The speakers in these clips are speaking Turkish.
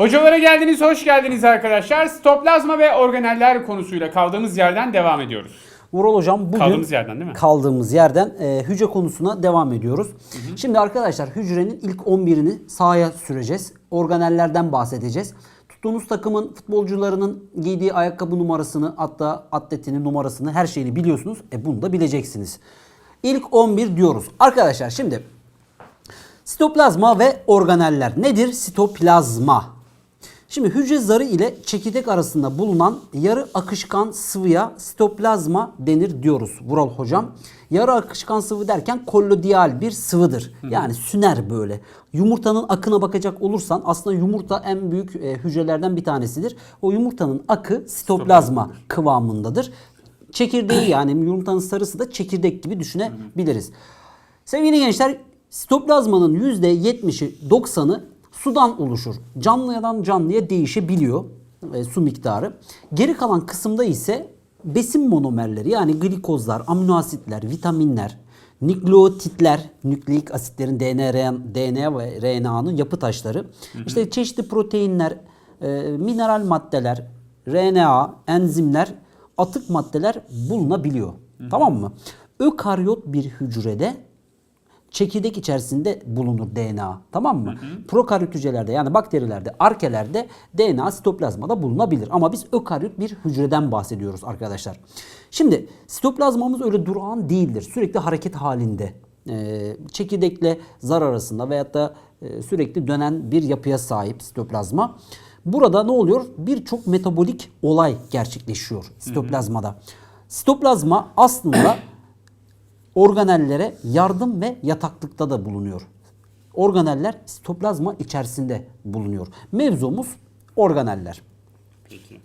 Hocalara geldiniz, hoş geldiniz arkadaşlar. Stoplazma ve organeller konusuyla kaldığımız yerden devam ediyoruz. Vural Hocam bugün Kaldığımız yerden değil mi? kaldığımız yerden e, hücre konusuna devam ediyoruz. Şimdi arkadaşlar hücrenin ilk 11'ini sahaya süreceğiz. Organellerden bahsedeceğiz. Tuttuğunuz takımın futbolcularının giydiği ayakkabı numarasını hatta atletinin numarasını her şeyini biliyorsunuz. E bunu da bileceksiniz. İlk 11 diyoruz. Arkadaşlar şimdi sitoplazma ve organeller nedir? Sitoplazma. Şimdi hücre zarı ile çekirdek arasında bulunan yarı akışkan sıvıya sitoplazma denir diyoruz Vural hocam. Yarı akışkan sıvı derken kollodial bir sıvıdır. Yani süner böyle. Yumurtanın akına bakacak olursan aslında yumurta en büyük e, hücrelerden bir tanesidir. O yumurtanın akı sitoplazma kıvamındadır. Çekirdeği yani yumurtanın sarısı da çekirdek gibi düşünebiliriz. Sevgili gençler sitoplazmanın %70'i 90'ı sudan oluşur. Canlıdan canlıya değişebiliyor e, su miktarı. Geri kalan kısımda ise besin monomerleri yani glikozlar, amino asitler, vitaminler, nükleotitler, nükleik asitlerin DNA, DNA ve RNA'nın yapı taşları, işte çeşitli proteinler, e, mineral maddeler, RNA, enzimler, atık maddeler bulunabiliyor. Tamam mı? Ökaryot bir hücrede çekirdek içerisinde bulunur DNA. Tamam mı? Prokaryot hücrelerde yani bakterilerde, arkelerde DNA sitoplazmada bulunabilir. Ama biz ökaryot bir hücreden bahsediyoruz arkadaşlar. Şimdi sitoplazmamız öyle durağan değildir. Sürekli hareket halinde. Ee, çekirdekle zar arasında veyahut da e, sürekli dönen bir yapıya sahip sitoplazma. Burada ne oluyor? Birçok metabolik olay gerçekleşiyor sitoplazmada. Sitoplazma aslında organellere yardım ve yataklıkta da bulunuyor. Organeller sitoplazma içerisinde bulunuyor. Mevzumuz organeller. Peki.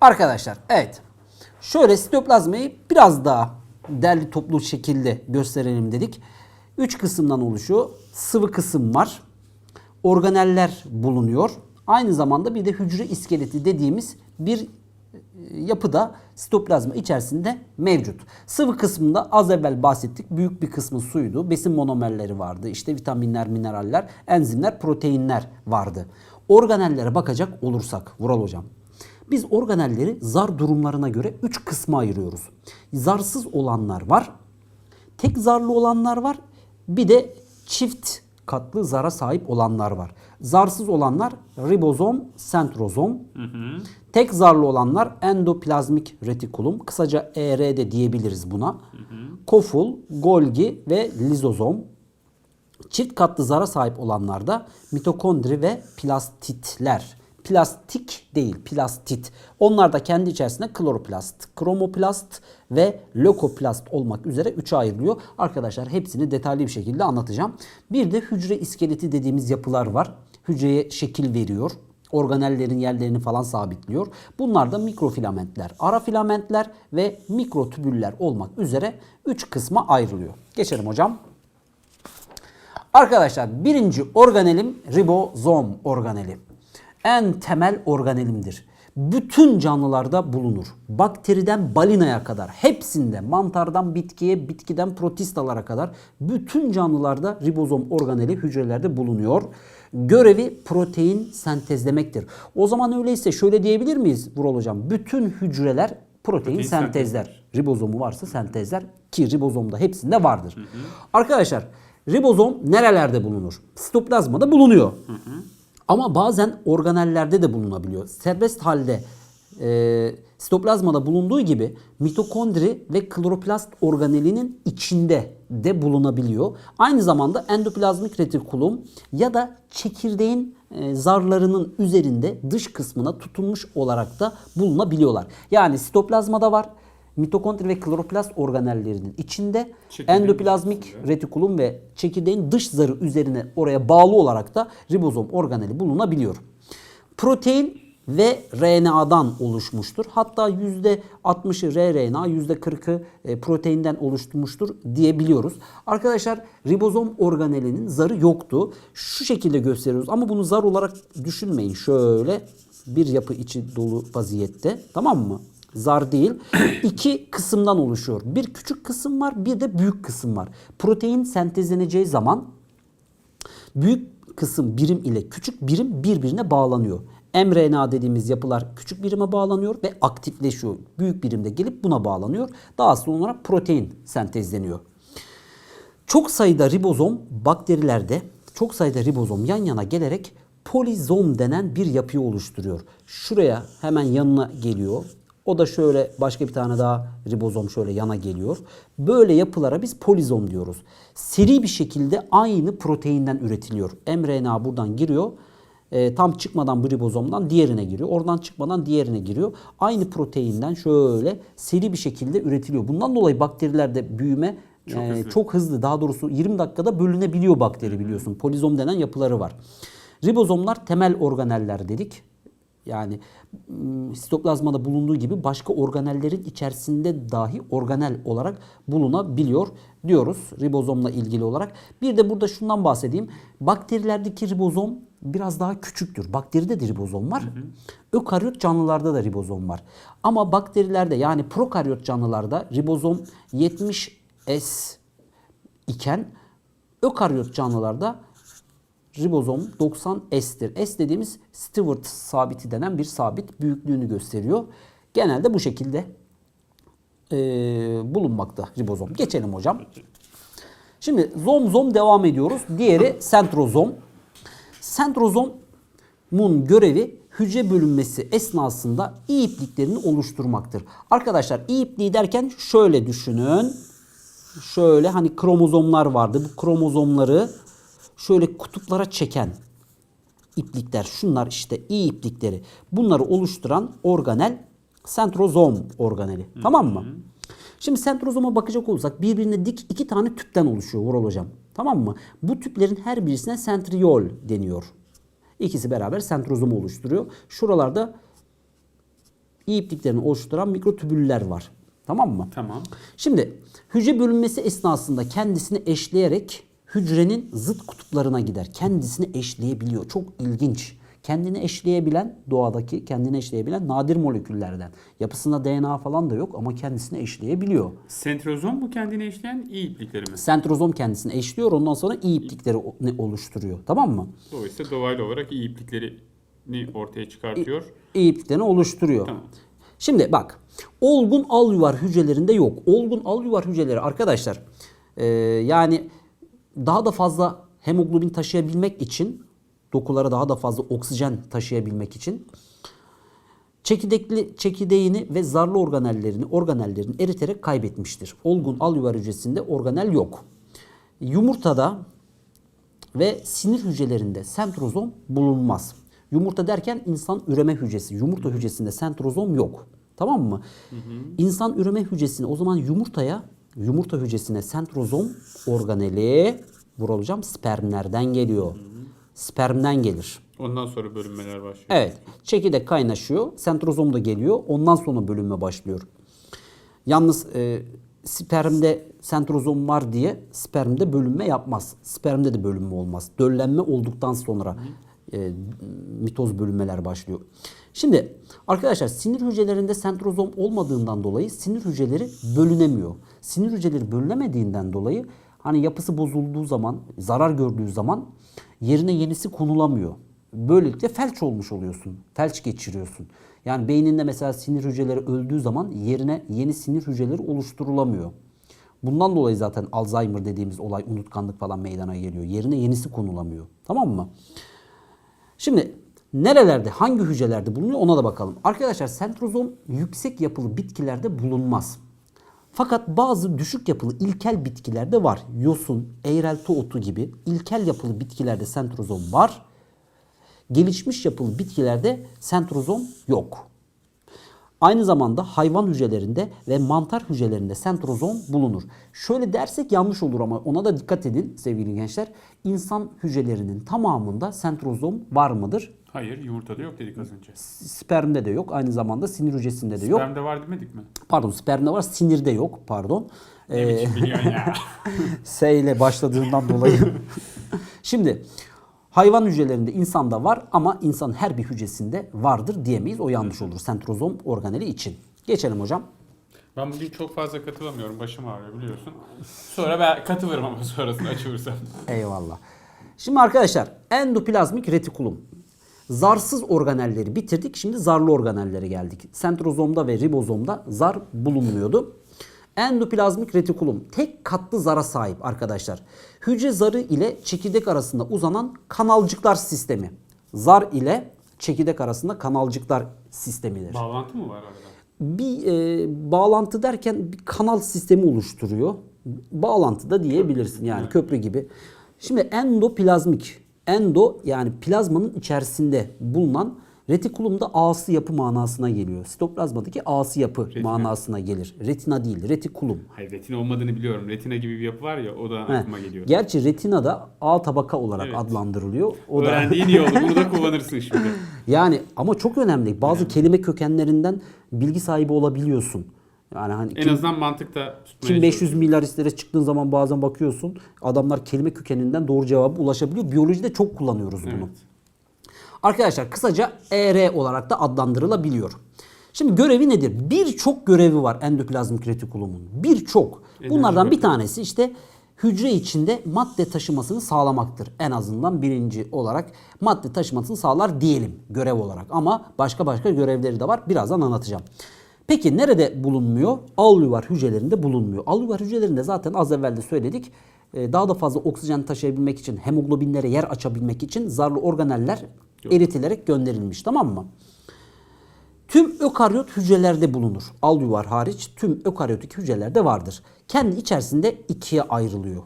Arkadaşlar evet. Şöyle sitoplazmayı biraz daha derli toplu şekilde gösterelim dedik. Üç kısımdan oluşuyor. Sıvı kısım var. Organeller bulunuyor. Aynı zamanda bir de hücre iskeleti dediğimiz bir e, yapı da sitoplazma içerisinde mevcut. Sıvı kısmında az evvel bahsettik. Büyük bir kısmı suydu. Besin monomerleri vardı. İşte vitaminler, mineraller, enzimler, proteinler vardı. Organellere bakacak olursak Vural hocam. Biz organelleri zar durumlarına göre 3 kısma ayırıyoruz. Zarsız olanlar var. Tek zarlı olanlar var. Bir de çift katlı zara sahip olanlar var. Zarsız olanlar ribozom, sentrozom. Tek zarlı olanlar endoplazmik retikulum. Kısaca ER de diyebiliriz buna. Koful, Golgi ve lizozom. Çift katlı zara sahip olanlarda mitokondri ve plastitler. Plastik değil, plastit. Onlar da kendi içerisinde kloroplast, kromoplast ve lökoplast olmak üzere üçe ayrılıyor. Arkadaşlar hepsini detaylı bir şekilde anlatacağım. Bir de hücre iskeleti dediğimiz yapılar var. Hücreye şekil veriyor. Organellerin yerlerini falan sabitliyor. Bunlar da mikrofilamentler, ara filamentler ve mikrotübüller olmak üzere 3 kısma ayrılıyor. Geçelim hocam. Arkadaşlar birinci organelim ribozom organeli. En temel organelimdir. Bütün canlılarda bulunur. Bakteriden balinaya kadar hepsinde mantardan bitkiye, bitkiden protistalara kadar bütün canlılarda ribozom organeli hücrelerde bulunuyor. Görevi protein sentezlemektir. O zaman öyleyse şöyle diyebilir miyiz Vural Hocam? Bütün hücreler protein, Protein sentezler. Ribozomu varsa sentezler ki ribozomda hepsinde vardır. Arkadaşlar ribozom nerelerde bulunur? Sitoplazmada bulunuyor. Ama bazen organellerde de bulunabiliyor. Serbest halde e, sitoplazmada bulunduğu gibi mitokondri ve kloroplast organelinin içinde de bulunabiliyor. Aynı zamanda endoplazmik retikulum ya da çekirdeğin e, zarlarının üzerinde dış kısmına tutunmuş olarak da bulunabiliyorlar. Yani sitoplazmada var. Mitokondri ve kloroplast organellerinin içinde Çekirdeğin endoplazmik retikulum ve çekirdeğin dış zarı üzerine oraya bağlı olarak da ribozom organeli bulunabiliyor. Protein ve RNA'dan oluşmuştur. Hatta %60'ı rRNA, %40'ı e, proteinden oluşmuştur diyebiliyoruz. Arkadaşlar ribozom organelinin zarı yoktu. Şu şekilde gösteriyoruz ama bunu zar olarak düşünmeyin. Şöyle bir yapı içi dolu vaziyette. Tamam mı? Zar değil. İki kısımdan oluşuyor. Bir küçük kısım var, bir de büyük kısım var. Protein sentezleneceği zaman büyük kısım birim ile küçük birim birbirine bağlanıyor. mRNA dediğimiz yapılar küçük birime bağlanıyor ve aktifleşiyor. Büyük birimde gelip buna bağlanıyor. Daha sonra protein sentezleniyor. Çok sayıda ribozom bakterilerde çok sayıda ribozom yan yana gelerek polizom denen bir yapıyı oluşturuyor. Şuraya hemen yanına geliyor. O da şöyle başka bir tane daha ribozom şöyle yana geliyor. Böyle yapılara biz polizom diyoruz. Seri bir şekilde aynı proteinden üretiliyor. mRNA buradan giriyor. E, tam çıkmadan bu ribozomdan diğerine giriyor. Oradan çıkmadan diğerine giriyor. Aynı proteinden şöyle seri bir şekilde üretiliyor. Bundan dolayı bakterilerde büyüme Çok e, hızlı. çok hızlı. Daha doğrusu 20 dakikada bölünebiliyor bakteri biliyorsun. Polizom denen yapıları var. Ribozomlar temel organeller dedik. Yani sitoplazmada bulunduğu gibi başka organellerin içerisinde dahi organel olarak bulunabiliyor diyoruz ribozomla ilgili olarak. Bir de burada şundan bahsedeyim. Bakterilerdeki ribozom biraz daha küçüktür. Bakteride de ribozom var. Ökaryot canlılarda da ribozom var. Ama bakterilerde yani prokaryot canlılarda ribozom 70S iken ökaryot canlılarda ribozom 90S'tir. S dediğimiz Stewart sabiti denen bir sabit büyüklüğünü gösteriyor. Genelde bu şekilde eee, bulunmakta ribozom. Geçelim hocam. Şimdi zom zom devam ediyoruz. Diğeri sentrozom. Sentrozomun görevi hücre bölünmesi esnasında iyi ipliklerini oluşturmaktır. Arkadaşlar iyi ipliği derken şöyle düşünün. Şöyle hani kromozomlar vardı. Bu kromozomları şöyle kutuplara çeken iplikler şunlar işte iyi iplikleri. Bunları oluşturan organel sentrozom organeli. Tamam mı? Şimdi sentrozoma bakacak olursak birbirine dik iki tane tüpten oluşuyor Vural hocam. Tamam mı? Bu tüplerin her birisine sentriol deniyor. İkisi beraber sentrozomu oluşturuyor. Şuralarda iyi ipliklerini oluşturan mikrotübüller var. Tamam mı? Tamam. Şimdi hücre bölünmesi esnasında kendisini eşleyerek hücrenin zıt kutuplarına gider. Kendisini eşleyebiliyor. Çok ilginç. Kendini eşleyebilen doğadaki kendini eşleyebilen nadir moleküllerden. Yapısında DNA falan da yok ama kendisini eşleyebiliyor. Sentrozom bu kendine işleyen iyi iplikleri mi? Sentrozom kendisini eşliyor ondan sonra iyi iplikleri oluşturuyor. Tamam mı? Dolayısıyla doğayla olarak iyi ipliklerini ortaya çıkartıyor. iyi ipliklerini oluşturuyor. Tamam. Şimdi bak olgun al yuvar hücrelerinde yok. Olgun al yuvar hücreleri arkadaşlar e, yani daha da fazla hemoglobin taşıyabilmek için dokulara daha da fazla oksijen taşıyabilmek için çekirdekli çekirdeğini ve zarlı organellerini organellerini eriterek kaybetmiştir. Olgun al yuvar hücresinde organel yok. Yumurtada ve sinir hücrelerinde sentrozom bulunmaz. Yumurta derken insan üreme hücresi. Yumurta hücresinde sentrozom yok. Tamam mı? İnsan üreme hücresine o zaman yumurtaya yumurta hücresine sentrozom organeli Vural hocam spermlerden geliyor. Spermden gelir. Ondan sonra bölünmeler başlıyor. Evet. Çekirdek kaynaşıyor. Sentrozom da geliyor. Ondan sonra bölünme başlıyor. Yalnız e, spermde sentrozom var diye spermde bölünme yapmaz. Spermde de bölünme olmaz. Döllenme olduktan sonra e, mitoz bölünmeler başlıyor. Şimdi arkadaşlar sinir hücrelerinde sentrozom olmadığından dolayı sinir hücreleri bölünemiyor. Sinir hücreleri bölünemediğinden dolayı hani yapısı bozulduğu zaman, zarar gördüğü zaman yerine yenisi konulamıyor. Böylelikle felç olmuş oluyorsun. Felç geçiriyorsun. Yani beyninde mesela sinir hücreleri öldüğü zaman yerine yeni sinir hücreleri oluşturulamıyor. Bundan dolayı zaten Alzheimer dediğimiz olay unutkanlık falan meydana geliyor. Yerine yenisi konulamıyor. Tamam mı? Şimdi nerelerde, hangi hücrelerde bulunuyor ona da bakalım. Arkadaşlar sentrozom yüksek yapılı bitkilerde bulunmaz. Fakat bazı düşük yapılı ilkel bitkilerde var. Yosun, eğrelti otu gibi ilkel yapılı bitkilerde sentrozom var. Gelişmiş yapılı bitkilerde sentrozom yok. Aynı zamanda hayvan hücrelerinde ve mantar hücrelerinde sentrozom bulunur. Şöyle dersek yanlış olur ama ona da dikkat edin sevgili gençler. İnsan hücrelerinin tamamında sentrozom var mıdır? Hayır yumurtada yok dedik az önce. Spermde de yok. Aynı zamanda sinir hücresinde de yok. Spermde var demedik mi? Pardon spermde var sinirde yok pardon. Ne Ee, ya. S ile başladığından dolayı. Şimdi hayvan hücrelerinde insanda var ama insan her bir hücresinde vardır diyemeyiz. O yanlış olur sentrozom organeli için. Geçelim hocam. Ben bugün çok fazla katılamıyorum. Başım ağrıyor biliyorsun. Sonra ben katılırım ama sonrasında açılırsam. Eyvallah. Şimdi arkadaşlar endoplazmik retikulum. Zarsız organelleri bitirdik. Şimdi zarlı organellere geldik. Sentrozomda ve ribozomda zar bulunmuyordu. Endoplazmik retikulum tek katlı zara sahip arkadaşlar. Hücre zarı ile çekirdek arasında uzanan kanalcıklar sistemi. Zar ile çekirdek arasında kanalcıklar sistemidir Bağlantı mı var arada? bir e, bağlantı derken bir kanal sistemi oluşturuyor. Bağlantı da diyebilirsin yani köprü gibi. Şimdi endoplazmik, endo yani plazmanın içerisinde bulunan retikulum da ağsı yapı manasına geliyor. Sitoplazmadaki ağsı yapı Retina. manasına gelir. Retina değil, retikulum. Hayır retina olmadığını biliyorum. Retina gibi bir yapı var ya o da He. aklıma geliyor. Gerçi retina da A tabaka olarak Evet. adlandırılıyor. O da Öğrendiğin iyi oldu. Bunu da kullanırsın şimdi. Yani ama çok önemli. Bazı kelime kökenlerinden bilgi sahibi olabiliyorsun. Yani hani En kim- azından mantıkta Kim 500 çalışıyorum. milyar çıktığın zaman bazen bakıyorsun adamlar kelime kökeninden doğru cevaba ulaşabiliyor. Biyolojide çok kullanıyoruz bunu. Evet. Arkadaşlar kısaca ER olarak da adlandırılabiliyor. Şimdi görevi nedir? Birçok görevi var endoplazmik retikulumun. Birçok. Bunlardan bir tanesi işte hücre içinde madde taşımasını sağlamaktır. En azından birinci olarak madde taşımasını sağlar diyelim görev olarak. Ama başka başka görevleri de var. Birazdan anlatacağım. Peki nerede bulunmuyor? Alüvar hücrelerinde bulunmuyor. Alüvar hücrelerinde zaten az evvel de söyledik. Ee, Daha da fazla oksijen taşıyabilmek için, hemoglobinlere yer açabilmek için zarlı organeller eritilerek gönderilmiş. Tamam mı? Tüm ökaryot hücrelerde bulunur. Alüvar hariç tüm ökaryotik hücrelerde vardır. Kendi içerisinde ikiye ayrılıyor.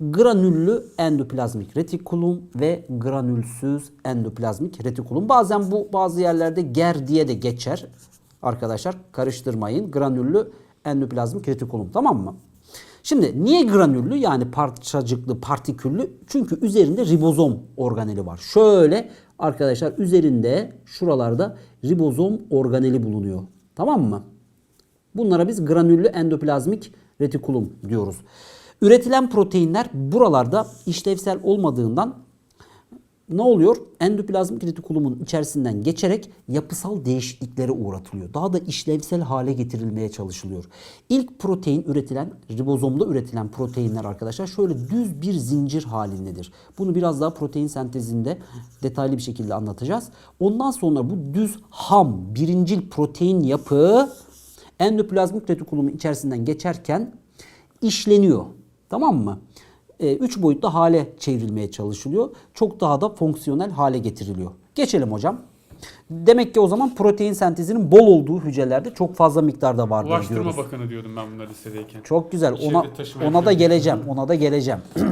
Granüllü endoplazmik retikulum ve granülsüz endoplazmik retikulum. Bazen bu bazı yerlerde ger diye de geçer. Arkadaşlar karıştırmayın. Granüllü endoplazmik retikulum tamam mı? Şimdi niye granüllü yani parçacıklı, partiküllü? Çünkü üzerinde ribozom organeli var. Şöyle arkadaşlar üzerinde şuralarda ribozom organeli bulunuyor. Tamam mı? Bunlara biz granüllü endoplazmik retikulum diyoruz. Üretilen proteinler buralarda işlevsel olmadığından ne oluyor? Endoplazmik retikulumun içerisinden geçerek yapısal değişikliklere uğratılıyor. Daha da işlevsel hale getirilmeye çalışılıyor. İlk protein üretilen, ribozomda üretilen proteinler arkadaşlar şöyle düz bir zincir halindedir. Bunu biraz daha protein sentezinde detaylı bir şekilde anlatacağız. Ondan sonra bu düz ham, birincil protein yapı endoplazmik retikulumun içerisinden geçerken işleniyor. Tamam mı? 3 boyutlu hale çevrilmeye çalışılıyor. Çok daha da fonksiyonel hale getiriliyor. Geçelim hocam. Demek ki o zaman protein sentezinin bol olduğu hücrelerde çok fazla miktarda vardır Ulaştırma diyoruz. Bakanı diyordum ben bunları lisedeyken. Çok güzel. Ona ona da geleceğim. Ona da geleceğim.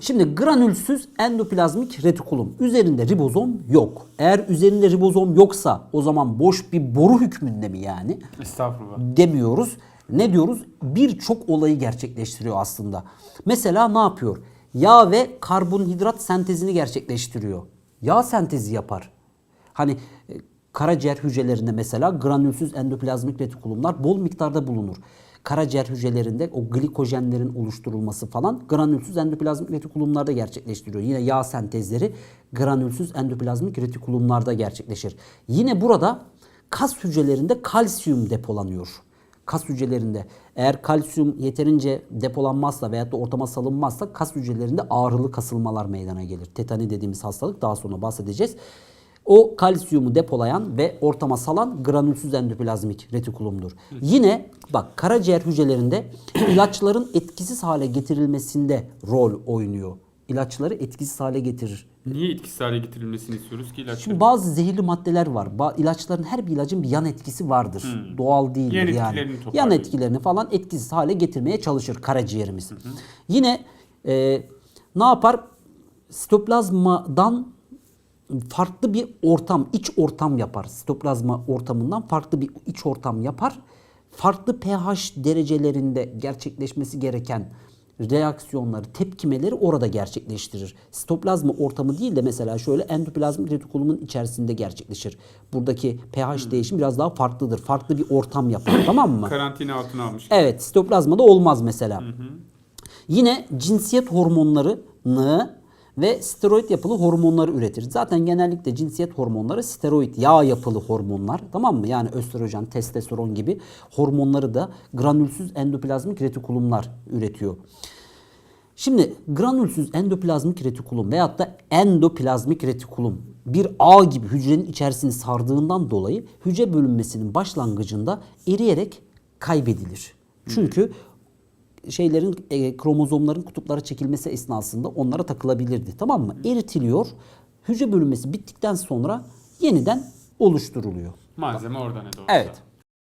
Şimdi granülsüz endoplazmik retikulum. Üzerinde ribozom yok. Eğer üzerinde ribozom yoksa o zaman boş bir boru hükmünde mi yani? Estağfurullah. demiyoruz. Ne diyoruz? Birçok olayı gerçekleştiriyor aslında. Mesela ne yapıyor? Yağ ve karbonhidrat sentezini gerçekleştiriyor. Yağ sentezi yapar. Hani e, karaciğer hücrelerinde mesela granülsüz endoplazmik retikulumlar bol miktarda bulunur. Karaciğer hücrelerinde o glikojenlerin oluşturulması falan granülsüz endoplazmik retikulumlarda gerçekleştiriyor. Yine yağ sentezleri granülsüz endoplazmik retikulumlarda gerçekleşir. Yine burada kas hücrelerinde kalsiyum depolanıyor kas hücrelerinde eğer kalsiyum yeterince depolanmazsa veyahut da ortama salınmazsa kas hücrelerinde ağrılı kasılmalar meydana gelir. Tetani dediğimiz hastalık daha sonra bahsedeceğiz. O kalsiyumu depolayan ve ortama salan granülsüz endoplazmik retikulumdur. Yine bak karaciğer hücrelerinde ilaçların etkisiz hale getirilmesinde rol oynuyor. İlaçları etkisiz hale getirir. Niye etkisiz hale getirilmesini istiyoruz ki ilaçların? Şimdi bazı zehirli maddeler var. Ba- ilaçların her bir ilacın bir yan etkisi vardır. Doğal değildir Yan yani. Yan etkilerini falan etkisiz hale getirmeye çalışır karaciğerimiz. Yine e, ne yapar? Sitoplazmadan farklı bir ortam, iç ortam yapar. Sitoplazma ortamından farklı bir iç ortam yapar. Farklı pH derecelerinde gerçekleşmesi gereken reaksiyonları, tepkimeleri orada gerçekleştirir. Sitoplazma ortamı değil de mesela şöyle endoplazmik retikulumun içerisinde gerçekleşir. Buradaki pH değişimi biraz daha farklıdır. Farklı bir ortam yapar tamam mı? Karantina altına almış. Evet, sitoplazmada olmaz mesela. Yine cinsiyet hormonlarını ve steroid yapılı hormonları üretir. Zaten genellikle cinsiyet hormonları steroid yağ yapılı hormonlar. Tamam mı? Yani östrojen, testosteron gibi hormonları da granülsüz endoplazmik retikulumlar üretiyor. Şimdi granülsüz endoplazmik retikulum veyahut da endoplazmik retikulum bir ağ gibi hücrenin içerisini sardığından dolayı hücre bölünmesinin başlangıcında eriyerek kaybedilir. Çünkü şeylerin e, kromozomların kutuplara çekilmesi esnasında onlara takılabilirdi. Tamam mı? Eritiliyor. Hücre bölünmesi bittikten sonra yeniden oluşturuluyor. Malzeme oradan ne doğru. Evet.